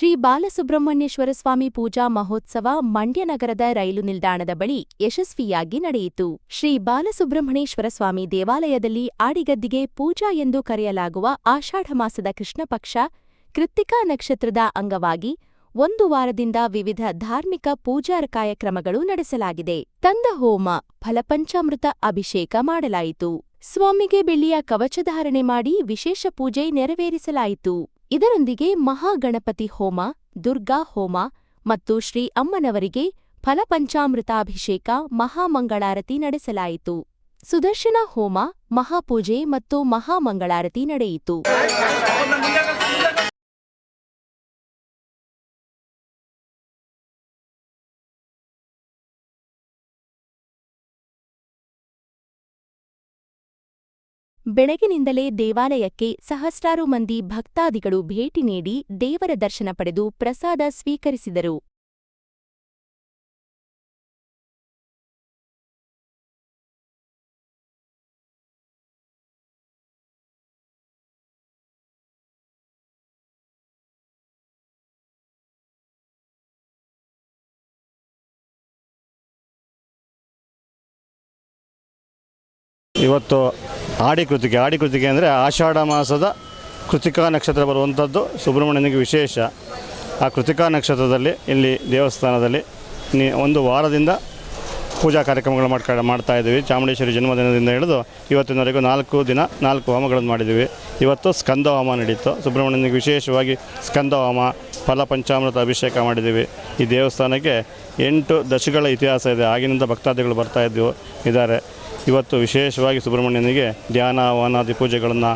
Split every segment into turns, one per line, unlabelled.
ಶ್ರೀ ಬಾಲಸುಬ್ರಹ್ಮಣ್ಯೇಶ್ವರ ಸ್ವಾಮಿ ಪೂಜಾ ಮಹೋತ್ಸವ ಮಂಡ್ಯ ನಗರದ ರೈಲು ನಿಲ್ದಾಣದ ಬಳಿ ಯಶಸ್ವಿಯಾಗಿ ನಡೆಯಿತು. ಶ್ರೀ ಬಾಲಸುಬ್ರಹ್ಮಣ್ಯೇಶ್ವರ ಸ್ವಾಮಿ ದೇವಾಲಯದಲ್ಲಿ ಆಡಿಗದ್ದಿಗೆ ಪೂಜಾ ಎಂದು ಕರೆಯಲಾಗುವ ಆಷಾಢ ಮಾಸದ ಕೃಷ್ಣಪಕ್ಷ ಕೃತ್ತಿಕಾ ನಕ್ಷತ್ರದ ಅಂಗವಾಗಿ ಒಂದು ವಾರದಿಂದ ವಿವಿಧ ಧಾರ್ಮಿಕ ಪೂಜಾ ಕಾರ್ಯಕ್ರಮಗಳು ನಡೆಸಲಾಗಿದೆ. ತಂದ ಹೋಮ, ಫಲಪಂಚಾಮೃತ ಅಭಿಷೇಕ ಮಾಡಲಾಯಿತು. ಸ್ವಾಮಿಗೆ ಬೆಳ್ಳಿಯ ಕವಚಧಾರಣೆ ಮಾಡಿ ವಿಶೇಷ ಪೂಜೆ ನೆರವೇರಿಸಲಾಯಿತು. ಇದರೊಂದಿಗೆ ಮಹಾಗಣಪತಿ ಹೋಮ, ದುರ್ಗಾ ಹೋಮ ಮತ್ತು ಶ್ರೀ ಅಮ್ಮನವರಿಗೆ ಫಲಪಂಚಾಮೃತಾಭಿಷೇಕ, ಮಹಾಮಂಗಳಾರತಿ ನಡೆಸಲಾಯಿತು. ಸುದರ್ಶನ ಹೋಮ, ಮಹಾಪೂಜೆ ಮತ್ತು ಮಹಾಮಂಗಳಾರತಿ ನಡೆಯಿತು. ಬೆಳಗಿನಿಂದಲೇ ದೇವಾಲಯಕ್ಕೆ ಸಹಸ್ರಾರು ಮಂದಿ ಭಕ್ತಾದಿಗಳು ಭೇಟಿ ನೀಡಿ ದೇವರ ದರ್ಶನ ಪಡೆದು ಪ್ರಸಾದ ಸ್ವೀಕರಿಸಿದರು.
ಇವತ್ತು ಆಡಿ ಕೃತಿಕೆ. ಆಡಿ ಕೃತಿಕೆ ಅಂದರೆ ಆಷಾಢ ಮಾಸದ ಕೃತಿಕಾ ನಕ್ಷತ್ರ ಬರುವಂಥದ್ದು ಸುಬ್ರಹ್ಮಣ್ಯನಿಗೆ ವಿಶೇಷ. ಆ ಕೃತಿಕಾ ನಕ್ಷತ್ರದಲ್ಲಿ ಇಲ್ಲಿ ದೇವಸ್ಥಾನದಲ್ಲಿ ಒಂದು ವಾರದಿಂದ ಪೂಜಾ ಕಾರ್ಯಕ್ರಮಗಳು ಮಾಡ್ಕ ಮಾಡ್ತಾ ಇದ್ದೀವಿ. ಚಾಮುಂಡೇಶ್ವರಿ ಜನ್ಮದಿನದಿಂದ ಹಿಡಿದು ಇವತ್ತಿನವರೆಗೂ ನಾಲ್ಕು ದಿನ, ನಾಲ್ಕು ಹೋಮಗಳನ್ನು ಮಾಡಿದ್ದೀವಿ. ಇವತ್ತು ಸ್ಕಂದ ಹೋಮ ನಡೀತು. ಸುಬ್ರಹ್ಮಣ್ಯನಿಗೆ ವಿಶೇಷವಾಗಿ ಸ್ಕಂದ ಹೋಮ, ಫಲ ಪಂಚಾಮೃತ ಅಭಿಷೇಕ ಮಾಡಿದ್ದೀವಿ. ಈ ದೇವಸ್ಥಾನಕ್ಕೆ ಎಂಟು ದಶಗಳ ಇತಿಹಾಸ ಇದೆ. ಆಗಿನಿಂದ ಭಕ್ತಾದಿಗಳು ಬರ್ತಾ ಇದ್ದವು ಇದ್ದಾರೆ. ಇವತ್ತು ವಿಶೇಷವಾಗಿ ಸುಬ್ರಹ್ಮಣ್ಯನಿಗೆ ಧ್ಯಾನ ವನಾದಿ ಪೂಜೆಗಳನ್ನು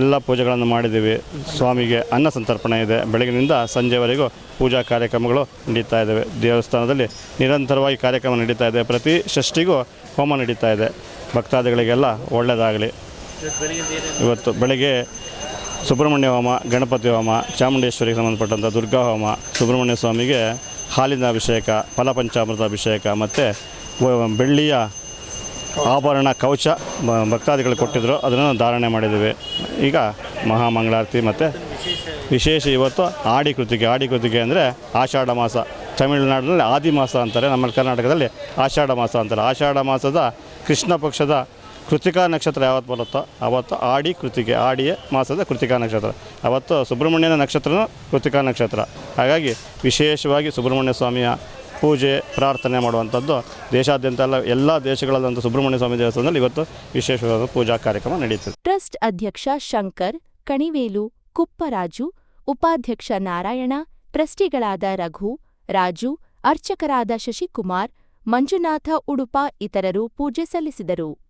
ಎಲ್ಲ ಪೂಜೆಗಳನ್ನು ಮಾಡಿದ್ದೀವಿ. ಸ್ವಾಮಿಗೆ ಅನ್ನ ಸಂತರ್ಪಣೆ ಇದೆ. ಬೆಳಗಿನಿಂದ ಸಂಜೆವರೆಗೂ ಪೂಜಾ ಕಾರ್ಯಕ್ರಮಗಳು ನಡೀತಾ ಇದ್ದಾವೆ. ದೇವಸ್ಥಾನದಲ್ಲಿ ನಿರಂತರವಾಗಿ ಕಾರ್ಯಕ್ರಮ ನಡೀತಾ ಇದೆ. ಪ್ರತಿ ಷಷ್ಠಿಗೂ ಹೋಮ ನಡೀತಾ ಇದೆ. ಭಕ್ತಾದಿಗಳಿಗೆಲ್ಲ ಒಳ್ಳೆಯದಾಗಲಿ. ಇವತ್ತು ಬೆಳಗ್ಗೆ ಸುಬ್ರಹ್ಮಣ್ಯ ಹೋಮ, ಗಣಪತಿ ಹೋಮ, ಚಾಮುಂಡೇಶ್ವರಿಗೆ ಸಂಬಂಧಪಟ್ಟಂಥ ದುರ್ಗಾ ಹೋಮ, ಸುಬ್ರಹ್ಮಣ್ಯ ಸ್ವಾಮಿಗೆ ಹಾಲಿನ ಅಭಿಷೇಕ, ಫಲಪಂಚಾಮೃತ ಅಭಿಷೇಕ, ಮತ್ತು ಬೆಳ್ಳಿಯ ಆಭರಣ, ಕವಚ ಭಕ್ತಾದಿಗಳು ಕೊಟ್ಟಿದ್ದರು ಅದನ್ನು ಧಾರಣೆ ಮಾಡಿದ್ದೀವಿ ಈಗ ಮಹಾಮಂಗಳಾರತಿ ಮತ್ತು ವಿಶೇಷ ಇವತ್ತು ಆಡಿ ಕೃತಿಗೆ ಆಡಿ ಕೃತಿಗೆ ಅಂದರೆ ಆಷಾಢ ಮಾಸ. ತಮಿಳುನಾಡಿನಲ್ಲಿ ಆದಿ ಮಾಸ ಅಂತಾರೆ. ನಮ್ಮ ಕರ್ನಾಟಕದಲ್ಲಿ ಆಷಾಢ ಮಾಸ ಅಂತಾರೆ. ಆಷಾಢ ಮಾಸದ ಕೃಷ್ಣ ಪಕ್ಷದ ಕೃತಿಕಾ ನಕ್ಷತ್ರ ಯಾವತ್ತು ಬರುತ್ತೋ ಆವತ್ತು ಆಡಿ ಕೃತಿಗೆ, ಆಡಿಯ ಮಾಸದ ಕೃತಿಕಾ ನಕ್ಷತ್ರ. ಅವತ್ತು ಸುಬ್ರಹ್ಮಣ್ಯನ ನಕ್ಷತ್ರನೂ ಕೃತಿಕಾ ನಕ್ಷತ್ರ. ಹಾಗಾಗಿ ವಿಶೇಷವಾಗಿ ಸುಬ್ರಹ್ಮಣ್ಯ ಸ್ವಾಮಿಯ ಪೂಜೆ, ಪ್ರಾರ್ಥನೆ ಮಾಡುವಂಥದ್ದು. ದೇಶಾದ್ಯಂತ ಎಲ್ಲ ಎಲ್ಲ ದೇಶಗಳಲ್ಲಂಥ ಸುಬ್ರಹ್ಮಣ್ಯ ಸ್ವಾಮಿ ದೇವಸ್ಥಾನದಲ್ಲಿ ಇವತ್ತು ವಿಶೇಷವಾದ ಪೂಜಾ ಕಾರ್ಯಕ್ರಮ ನಡೆಯುತ್ತದೆ
ಟ್ರಸ್ಟ್ ಅಧ್ಯಕ್ಷ ಶಂಕರ್, ಕಣಿವೇಲು, ಕುಪ್ಪರಾಜು, ಉಪಾಧ್ಯಕ್ಷ ನಾರಾಯಣ, ಟ್ರಸ್ಟಿಗಳಾದ ರಘು, ರಾಜು, ಅರ್ಚಕರಾದ ಶಶಿಕುಮಾರ್, ಮಂಜುನಾಥ ಉಡುಪ ಇತರರು ಪೂಜೆ ಸಲ್ಲಿಸಿದರು.